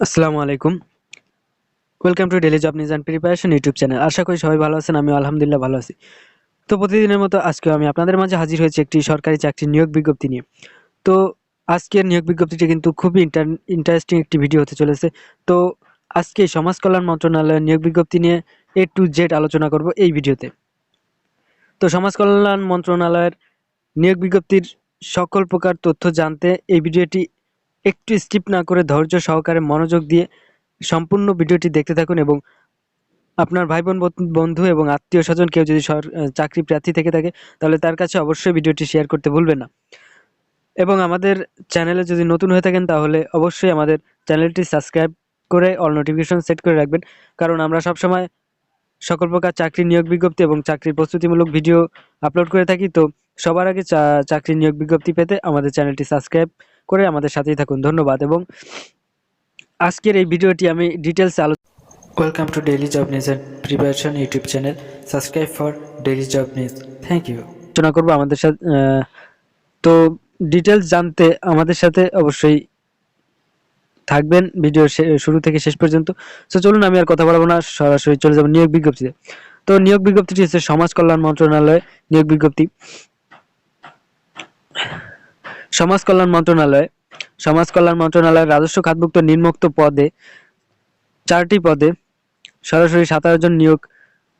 আসসালামু আলাইকুম। Welcome to daily job news and preparation YouTube channel আশা করি সবাই ভালো আছেন আমি আলহামদুলিল্লাহ ভালো আছি। তো প্রতিদিনের মতো আজকে আমি আপনাদের মাঝে হাজির হয়েছি একটি সরকারি চাকরির নিয়োগ বিজ্ঞপ্তি নিয়ে। তো আজকের নিয়োগ বিজ্ঞপ্তিটি কিন্তু খুবই ইন্টার ইন্টারেস্টিং একটি ভিডিও হতে চলেছে। তো আজকে সমাজ কল্যাণ মন্ত্রণালয়ের নিয়োগ বিজ্ঞপ্তি নিয়ে এ টু জেড আলোচনা করব এই ভিডিওতে। তো সমাজ কল্যাণ মন্ত্রণালয়ের নিয়োগ বিজ্ঞপ্তির সকল প্রকার তথ্য জানতে এই ভিডিওটি একটু স্কিপ না করে ধৈর্য সহকারে মনোযোগ দিয়ে সম্পূর্ণ ভিডিওটি দেখতে থাকুন এবং আপনার ভাই বোন বন্ধু এবং আত্মীয় স্বজন কেউ যদি চাকরি প্রার্থী থেকে থাকে, তাহলে তার কাছে অবশ্যই ভিডিওটি শেয়ার করতে ভুলবেন না। এবং আমাদের চ্যানেলে যদি নতুন হয়ে থাকেন, তাহলে অবশ্যই আমাদের চ্যানেলটি সাবস্ক্রাইব করে অল নোটিফিকেশন সেট করে রাখবেন। কারণ আমরা সবসময় সকল প্রকার চাকরি নিয়োগ বিজ্ঞপ্তি এবং চাকরির প্রস্তুতিমূলক ভিডিও আপলোড করে থাকি। তো সবার আগে চাকরি নিয়োগ বিজ্ঞপ্তি পেতে আমাদের চ্যানেলটি সাবস্ক্রাইব করে আমাদের সাথেই থাকুন। ধন্যবাদ এবং আজকের এই ভিডিওটি আমি ডিটেলসে আলোচনা welcome to daily job news and preparation YouTube channel subscribe for daily job news thank you আলোচনা করব আমাদের সাথে তো ডিটেলস জানতে আমাদের সাথে অবশ্যই থাকবেন ভিডিও শুরু থেকে শেষ পর্যন্ত। তো চলুন আমি আর কথা বলব না সরাসরি চলে যাব নিয়োগ বিজ্ঞপ্তিতে। তো নিয়োগ বিজ্ঞপ্তিটি হচ্ছে সমাজ কল্যাণ মন্ত্রণালয় নিয়োগ বিজ্ঞপ্তি। সমাজ কল্যাণ মন্ত্রণালয় সমাজ কল্যাণ মন্ত্রণালয়ের রাজস্ব খাতভুক্ত নিম্নোক্ত পদে, চারটি পদে সরাসরি সাতারো জন নিয়োগ,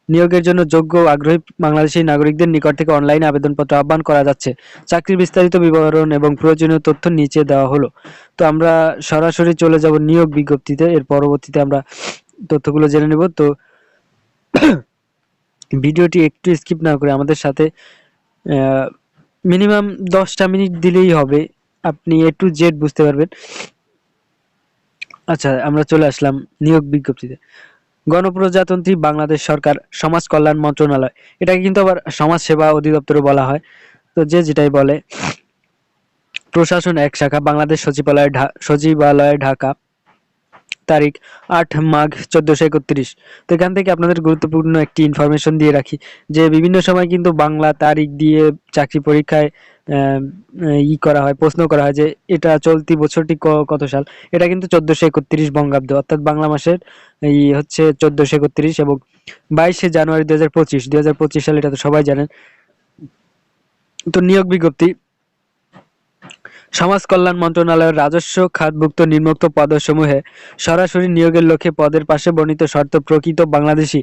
নিয়োগের জন্য যোগ্য আগ্রহী বাংলাদেশি নাগরিকদের নিকট থেকে অনলাইনে আবেদনপত্র আহ্বান করা যাচ্ছে। চাকরির বিস্তারিত বিবরণ এবং প্রয়োজনীয় তথ্য নিচে দেওয়া হলো। তো আমরা সরাসরি চলে যাব নিয়োগ বিজ্ঞপ্তিতে। এর পরবর্তীতে আমরা তথ্যগুলো জেনে নেব। তো ভিডিওটি একটু স্কিপ না করে আমাদের সাথে মিনিমাম দশটা মিনিট দিলেই হবে। আপনি এ টু জেড বুঝতে পারবেন। আচ্ছা আমরা চলে আসলাম নিয়োগ বিজ্ঞপ্তিতে। গণপ্রজাতন্ত্রী বাংলাদেশ সরকার সমাজ কল্যাণ মন্ত্রণালয়। এটাকে কিন্তু আবার সমাজ সেবা অধিদপ্তরে বলা হয়। তো যে যেটাই বলে, প্রশাসন এক শাখা, বাংলাদেশ সচিবালয় সচিবালয় ঢাকা। তারিখ আট মাঘ চোদ্দশো একত্রিশ। তো এখান থেকে আপনাদের গুরুত্বপূর্ণ একটি ইনফরমেশন দিয়ে রাখি যে বিভিন্ন সময় কিন্তু বাংলা তারিখ দিয়ে চাকরি পরীক্ষায় ই করা হয়, প্রশ্ন করা হয় যে এটা চলতি বছরটি কত সাল? এটা কিন্তু চোদ্দশো একত্রিশ বঙ্গাব্দ, অর্থাৎ বাংলা মাসের এই হচ্ছে চোদ্দশো একত্রিশ এবং বাইশে জানুয়ারি দু হাজার পঁচিশ। দু হাজার পঁচিশ সাল এটা তো সবাই জানেন। তো নিয়োগ বিজ্ঞপ্তি সমাজ কল্যাণ মন্ত্রণালয়ের রাজস্ব খাতভুক্ত নিম্নোক্ত পদসমূহে সরাসরি নিয়োগের লক্ষ্যে পদের পাশে বর্ণিত শর্ত প্রকৃত বাংলাদেশি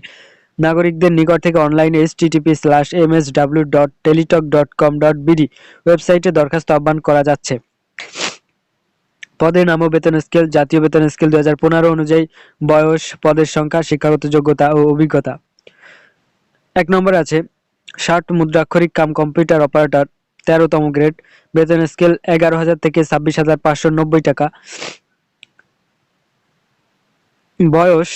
নাগরিকদের নিকট থেকে অনলাইনে H TTP slash M S W dot Teletalk dot com dot BD ওয়েবসাইটে দরখাস্ত আহ্বান করা যাচ্ছে। পদের নাম ও বেতন স্কেল, জাতীয় বেতন স্কেল দু হাজার পনেরো অনুযায়ী বয়স, পদের সংখ্যা, শিক্ষাগত যোগ্যতা ও অভিজ্ঞতা। এক নম্বর আছে ষাট মুদ্রাক্ষরিক কাম কম্পিউটার অপারেটর। তেরোতম গ্রেড বেতন স্কেল এগারো হাজার থেকে ছাব্বিশ হাজার পাঁচশো নব্বই টাকা। বয়স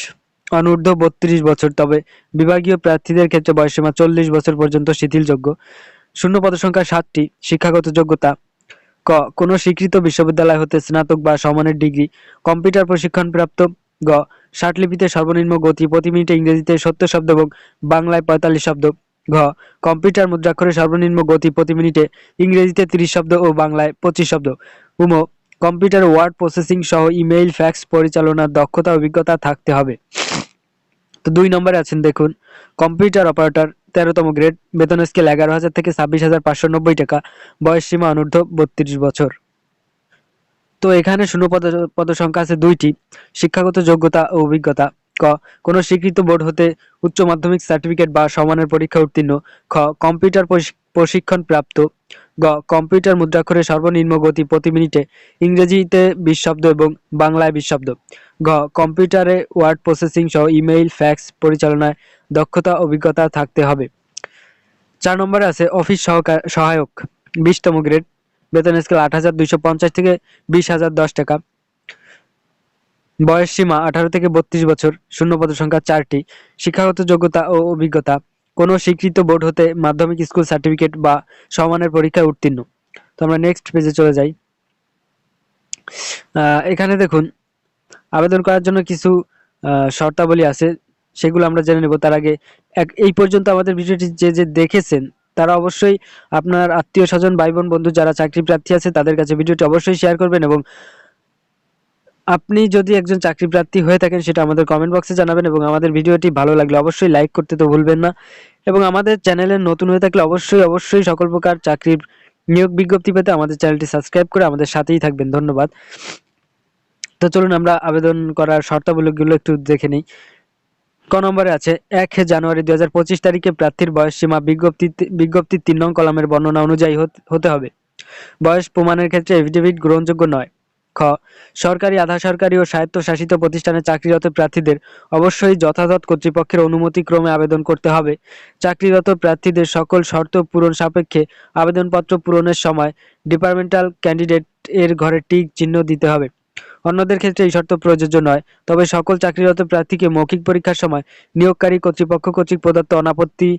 অনূর্ধ্ব বত্রিশ বছর, তবে বিভাগীয় প্রার্থীদের ক্ষেত্রে বয়সীমা চল্লিশ বছর পর্যন্ত শিথিলযোগ্য। শূন্য পদ সংখ্যা সাতটি, শিক্ষাগত যোগ্যতা ক, কোনো স্বীকৃত বিশ্ববিদ্যালয় হতে স্নাতক বা সমানের ডিগ্রি, কম্পিউটার প্রশিক্ষণ প্রাপ্ত গ লিপিতে সর্বনিম্ন গতি, প্রতি মিনিটে ইংরেজিতে সত্তর শব্দ এবং বাংলায় পঁয়তাল্লিশ শব্দ। ঘ, কম্পিউটার মুদ্রাক্ষরের সর্বনিম্ন গতি প্রতি মিনিটে ইংরেজিতে তিরিশ শব্দ ও বাংলায় পঁচিশ শব্দ। উম, কম্পিউটার ওয়ার্ড প্রসেসিং সহ ইমেইল, ফ্যাক্স পরিচালনার দক্ষতা, অভিজ্ঞতা থাকতে হবে। তো দুই নম্বরে আছেন, দেখুন, কম্পিউটার অপারেটর, তেরোতম গ্রেড, বেতন স্কেল এগারো হাজার থেকে ছাব্বিশ হাজার পাঁচশো নব্বই টাকা, বয়স সীমা অনূর্ধ্ব বত্রিশ বছর। তো এখানে শূন্য পদ পদ সংখ্যা আছে দুইটি, শিক্ষাগত যোগ্যতা ও অভিজ্ঞতা। ক, কোনো স্বীকৃত বোর্ড হতে উচ্চ মাধ্যমিক সার্টিফিকেট বা সমানের পরীক্ষা উত্তীর্ণ। খ, কম্পিউটার প্রশিক্ষণ প্রাপ্ত। গ, কম্পিউটার মুদ্রাক্ষরে সর্বনিম্ন গতি প্রতি মিনিটে ইংরেজিতে বিশ শব্দ এবং বাংলায় বিশ শব্দ ঘ, কম্পিউটারে ওয়ার্ড প্রসেসিং সহ ইমেইল, ফ্যাক্স পরিচালনায় দক্ষতা, অভিজ্ঞতা থাকতে হবে। চার নম্বরে আছে অফিস সহকার সহায়ক। বিশতম গ্রেড। বেতন স্কেল আট হাজার দুইশো পঞ্চাশ থেকে বিশ হাজার দশ টাকা। বয়স সীমা আঠারো থেকে বত্রিশ বছর শূন্যপদ সংখ্যা চারটি, শিক্ষাগত যোগ্যতা ও অভিজ্ঞতা। কোনো স্বীকৃত বোর্ড হতে মাধ্যমিক স্কুল সার্টিফিকেট বা সমানের পরীক্ষায় উত্তীর্ণ। তো আমরা নেক্সট পেজে চলে যাই। এখানে দেখুন, আবেদন করার জন্য কিছু শর্তাবলী আছে, সেগুলো আমরা জেনে নেব তার আগে। এক, এই পর্যন্ত আমাদের ভিডিওটি যে যে দেখেছেন, তারা অবশ্যই আপনার আত্মীয় স্বজন, ভাই বোন, বন্ধু যারা চাকরি প্রার্থী আছে, তাদের কাছে ভিডিওটি অবশ্যই শেয়ার করবেন এবং আপনি যদি একজন চাকরি প্রার্থী হয়ে থাকেন, সেটা আমাদের কমেন্ট বক্সে জানাবেন এবং আমাদের ভিডিওটি ভালো লাগলে অবশ্যই লাইক করতে তো ভুলবেন না। এবং আমাদের চ্যানেলে নতুন হয়ে থাকলে অবশ্যই অবশ্যই সকল প্রকার চাকরির নিয়োগ বিজ্ঞপ্তি পেতে আমাদের চ্যানেলটি সাবস্ক্রাইব করে আমাদের সাথেই থাকবেন। ধন্যবাদ। তো চলুন আমরা আবেদন করার শর্তাবলীগুলো একটু দেখে নিই। ক নম্বরে আছে, এক জানুয়ারি দু হাজার পঁচিশ তারিখে প্রার্থীর বয়স সীমা বিজ্ঞপ্তি বিজ্ঞপ্তির তিন নং কলামের বর্ণনা অনুযায়ী হতে হবে। বয়স প্রমাণের ক্ষেত্রে এফিডেভিট গ্রহণযোগ্য নয়। খ, সরকারি আধা সরকারি ও স্বায়ত্তশাসিত প্রতিষ্ঠানে চাকরিরত প্রার্থীদের অবশ্যই যথাযথ কর্তৃপক্ষের অনুমতি ক্রমে আবেদন করতে হবে। চাকরিরত প্রার্থীদের সকল শর্ত পূরণ সাপেক্ষে আবেদনপত্র পূরণের সময় ডিপার্টমেন্টাল ক্যান্ডিডেট এর ঘরে টিক চিহ্ন দিতে হবে। অন্যদের ক্ষেত্রে এই শর্ত প্রযোজ্য নয়, তবে সকল চাকরিরত প্রার্থীকে মৌখিক পরীক্ষার সময় নিয়োগকারী কর্তৃপক্ষ কর্তৃক প্রদত্ত অনাপত্তি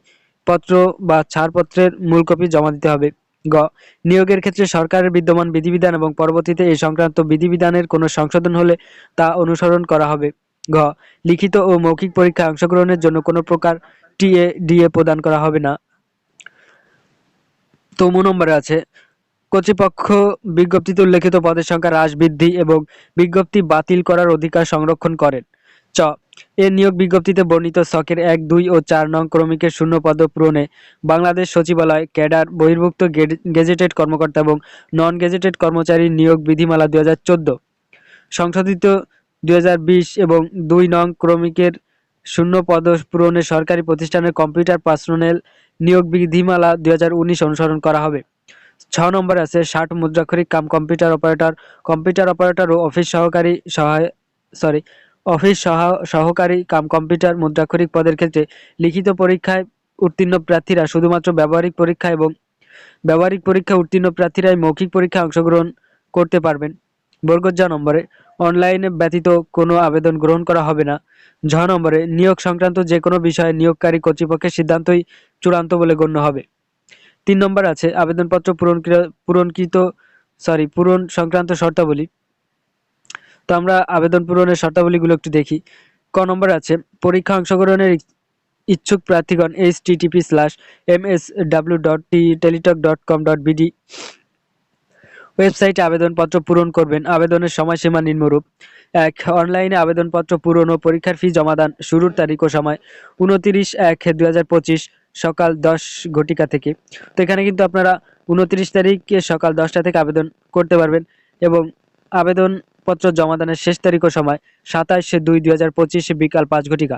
পত্র বা ছাড়পত্রের মূল কপি জমা দিতে হবে। গ, নিয়োগের ক্ষেত্রে সরকারের বিদ্যমান বিধিবিধান এবং পরবর্তীতে এই সংক্রান্ত বিধিবিধানের কোনো সংশোধন হলে তা অনুসরণ করা হবে। ঘ লিখিত ও মৌখিক পরীক্ষায় অংশগ্রহণের জন্য কোনো প্রকার টিএ ডিএ প্রদান করা হবে না। তমু নম্বরে আছে, কর্তৃপক্ষ বিজ্ঞপ্তিতে উল্লেখিত পদের সংখ্যা হ্রাস, বৃদ্ধি এবং বিজ্ঞপ্তি বাতিল করার অধিকার সংরক্ষণ করেন। চ এ নিয়োগ বিজ্ঞপ্তিতে বর্ণিত, ছকের এক, দুই ও চার নং ক্রমিকের শূন্য পদ পূরণে বাংলাদেশ সচিবালয়, ক্যাডার, বহির্ভুক্ত গেজেটেড কর্মকর্তা এবং নন গেজেটেড কর্মচারী নিয়োগ বিধিমালা দুই সংশোধিত দুই এবং দুই নং ক্রমিকের শূন্য পদ পূরণে সরকারি প্রতিষ্ঠানের কম্পিউটার পার্সোনেল নিয়োগ বিধিমালা দুই হাজার উনিশ অনুসরণ করা হবে। ছ নম্বর আছে, ষাট মুদ্রাক্ষরিক cum computer operator computer operator ও অফিস সহকারী সহায়, সরি অফিস সহকারী কাম কম্পিউটার মুদ্রাক্ষরিক পদের ক্ষেত্রে লিখিত পরীক্ষায় উত্তীর্ণ প্রার্থীরা শুধুমাত্র ব্যবহারিক পরীক্ষা এবং ব্যবহারিক পরীক্ষা উত্তীর্ণ প্রার্থীরাই মৌখিক পরীক্ষায় অংশগ্রহণ করতে পারবেন। বর্গজা নম্বরে, অনলাইনে ব্যতীত কোনো আবেদন গ্রহণ করা হবে না। ঝ নম্বরে, নিয়োগ সংক্রান্ত যে কোনো বিষয়ে নিয়োগকারী কর্তৃপক্ষের সিদ্ধান্তই চূড়ান্ত বলে গণ্য হবে। তিন নম্বর আছে, আবেদনপত্র পূরণ পূরণকৃত সরি পূরণ সংক্রান্ত শর্তাবলী। তো আমরা আবেদন পূরণের শর্তাবলীগুলো একটু দেখি। ক নম্বর আছে, পরীক্ষা অংশগ্রহণের ইচ্ছুক প্রার্থীগণ H TTP slash M S W dot T Teletalk dot com dot BD ওয়েবসাইটে আবেদনপত্র পূরণ করবেন। আবেদনের সময়সীমা নিম্নরূপ। এক, অনলাইনে আবেদনপত্র পূরণ ও পরীক্ষার ফি জমাদান শুরুর তারিখ ও সময় উনতিরিশ এক দুই সকাল দশ ঘটিকা থেকে। তো এখানে কিন্তু আপনারা উনত্রিশ তারিখে সকাল দশটা থেকে আবেদন করতে পারবেন এবং আবেদনপত্র জমাদানের শেষ তারিখ ও সময় সাতাশে দুই দুই হাজার পঁচিশে বিকাল পাঁচ ঘটিকা।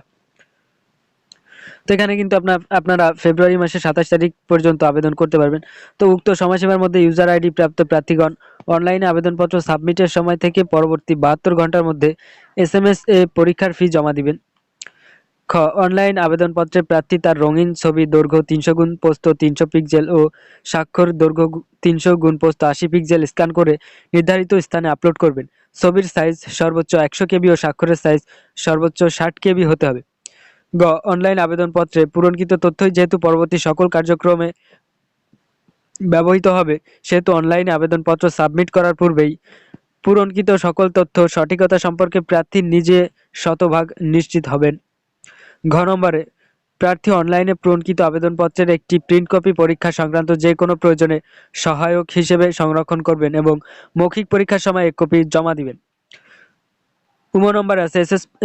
তো এখানে কিন্তু আপনার, আপনারা ফেব্রুয়ারি মাসের সাতাশ তারিখ পর্যন্ত আবেদন করতে পারবেন। তো উক্ত সময়সীমার মধ্যে ইউজার আইডি প্রাপ্ত প্রার্থীগণ অনলাইনে আবেদনপত্র সাবমিটের সময় থেকে পরবর্তী বাহাত্তর ঘণ্টার মধ্যে এস এম এস এ পরীক্ষার ফি জমা দিবেন। খ, অনলাইন আবেদনপত্রে প্রার্থী তার রঙিন ছবি, দৈর্ঘ্য তিনশো গুণ পোস্ত তিনশো পিক্সেল ও স্বাক্ষর দৈর্ঘ্য তিনশো গুণ পোস্ত আশি পিক্সেল স্ক্যান করে নির্ধারিত স্থানে আপলোড করবেন। ছবির সাইজ সর্বোচ্চ একশো কেবি ও স্বাক্ষরের সাইজ সর্বোচ্চ ষাট কেবি হতে হবে। গ, অনলাইন আবেদনপত্রে পূরণকৃত তথ্যই যেহেতু পরবর্তী সকল কার্যক্রমে ব্যবহৃত হবে, সেহেতু অনলাইনে আবেদনপত্র সাবমিট করার পূর্বেই পূরণকৃত সকল তথ্য সঠিকতা সম্পর্কে প্রার্থী নিজে শতভাগ নিশ্চিত হবেন। ঘ নম্বরে, প্রার্থী অনলাইনে পূরণকৃত আবেদনপত্রের একটি প্রিন্ট কপি পরীক্ষা সংক্রান্ত যে কোনো প্রয়োজনে সহায়ক হিসেবে সংরক্ষণ করবেন এবং মৌখিক পরীক্ষার সময় এক কপি জমা দিবেন। উম নম্বর আছে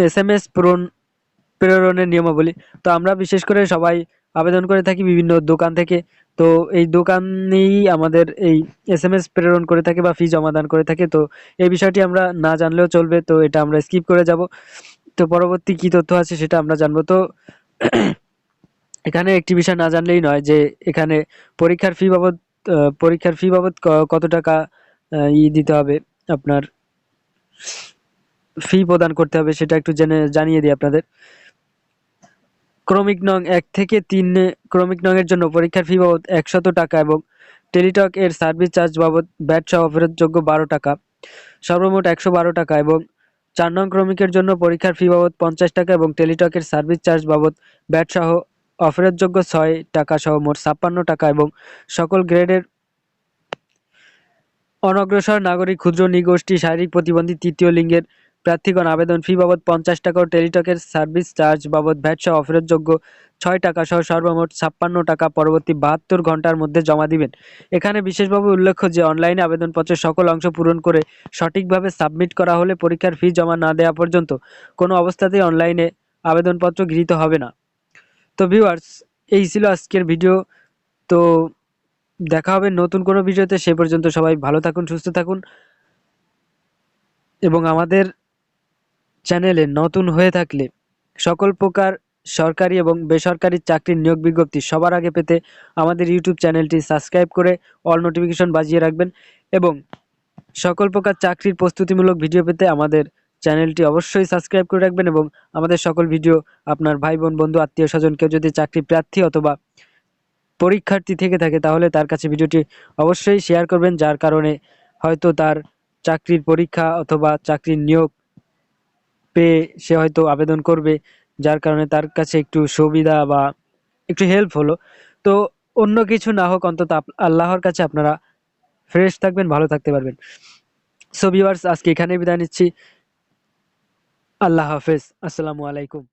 এস এম এস পূরণ প্রেরণের নিয়মাবলী। তো আমরা বিশেষ করে সবাই আবেদন করে থাকি বিভিন্ন দোকান থেকে। তো এই দোকানেই আমাদের এই এস এম এস প্রেরণ করে থাকে বা ফি জমাদান করে থাকে। তো এই বিষয়টি আমরা না জানলেও চলবে। তো এটা আমরা স্কিপ করে যাব। তো পরবর্তী কি তথ্য আছে সেটা আমরা জানব। তো এখানে একটি বিষয় না জানলেই নয় যে এখানে পরীক্ষার ফি বাবদ পরীক্ষার ফি বাবদ কত টাকা ই দিতে হবে, আপনার ফি প্রদান করতে হবে সেটা একটু জেনে, জানিয়ে দিই আপনাদের। ক্রমিক নং এক থেকে তিন, ক্রমিক নং এর জন্য পরীক্ষার ফি বাবদ একশত টাকা এবং টেলিটক এর সার্ভিস চার্জ বাবদ ব্যাট সহ ফেরতযোগ্য বারো টাকা। সর্বমোট একশো বারো টাকা এবং চার নং ক্রমিকের জন্য পরীক্ষার ফি বাবদ পঞ্চাশ টাকা এবং টেলিটকের সার্ভিস চার্জ বাবদ ব্যাট সহ অফেরতযোগ্য ছয় টাকা সহ মোট ছাপ্পান্ন টাকা এবং সকল গ্রেডের অনগ্রসর নাগরিক, ক্ষুদ্র, নিগোষ্ঠী, শারীরিক প্রতিবন্ধী তৃতীয় লিঙ্গের প্রার্থীগণ, আবেদন ফি বাবদ পঞ্চাশ টাকা ও টেলিটকের সার্ভিস চার্জ বাবদ ভ্যাট সহ অফেরতযোগ্য ছয় টাকা সহ সর্বমোট ছাপ্পান্ন টাকা পরবর্তী বাহাত্তর ঘণ্টার মধ্যে জমা দিবেন। এখানে বিশেষভাবে উল্লেখ্য যে, অনলাইনে আবেদনপত্রের সকল অংশ পূরণ করে সঠিকভাবে সাবমিট করা হলে পরীক্ষার ফি জমা না দেওয়া পর্যন্ত কোনো অবস্থাতেই অনলাইনে আবেদনপত্র গৃহীত হবে না। তো ভিউয়ার্স, এই ছিল আজকের ভিডিও। তো দেখা হবে নতুন কোনো ভিডিওতে। সে পর্যন্ত সবাই ভালো থাকুন, সুস্থ থাকুন এবং আমাদের চ্যানেলে নতুন হয়ে থাকলে সকল প্রকার সরকারি এবং বেসরকারি চাকরির নিয়োগ বিজ্ঞপ্তি সবার আগে পেতে আমাদের ইউটিউব চ্যানেলটি সাবস্ক্রাইব করে অল নোটিফিকেশন বাজিয়ে রাখবেন এবং সকল প্রকার চাকরির প্রস্তুতিমূলক ভিডিও পেতে আমাদের চ্যানেলটি অবশ্যই সাবস্ক্রাইব করে রাখবেন এবং আমাদের সকল ভিডিও আপনার ভাই বোন বন্ধু, আত্মীয়, স্বজন কেউ যদি চাকরি প্রার্থী অথবা পরীক্ষার্থী থেকে থাকে তাহলে তার কাছে ভিডিওটি অবশ্যই শেয়ার করবেন, যার কারণে হয়তো তার চাকরির পরীক্ষা অথবা চাকরির নিয়োগ পেয়ে সে হয়তো আবেদন করবে, যার কারণে তার কাছে একটু সুবিধা বা একটু হেল্প হলো। তো অন্য কিছু না হোক, অন্তত আল্লাহর কাছে আপনারা ফ্রেশ থাকবেন, ভালো থাকতে পারবেন। সো আজকে এখানে বিদায় নিচ্ছি। আল্লাহ হাফেজ। আসসালামু আলাইকুম।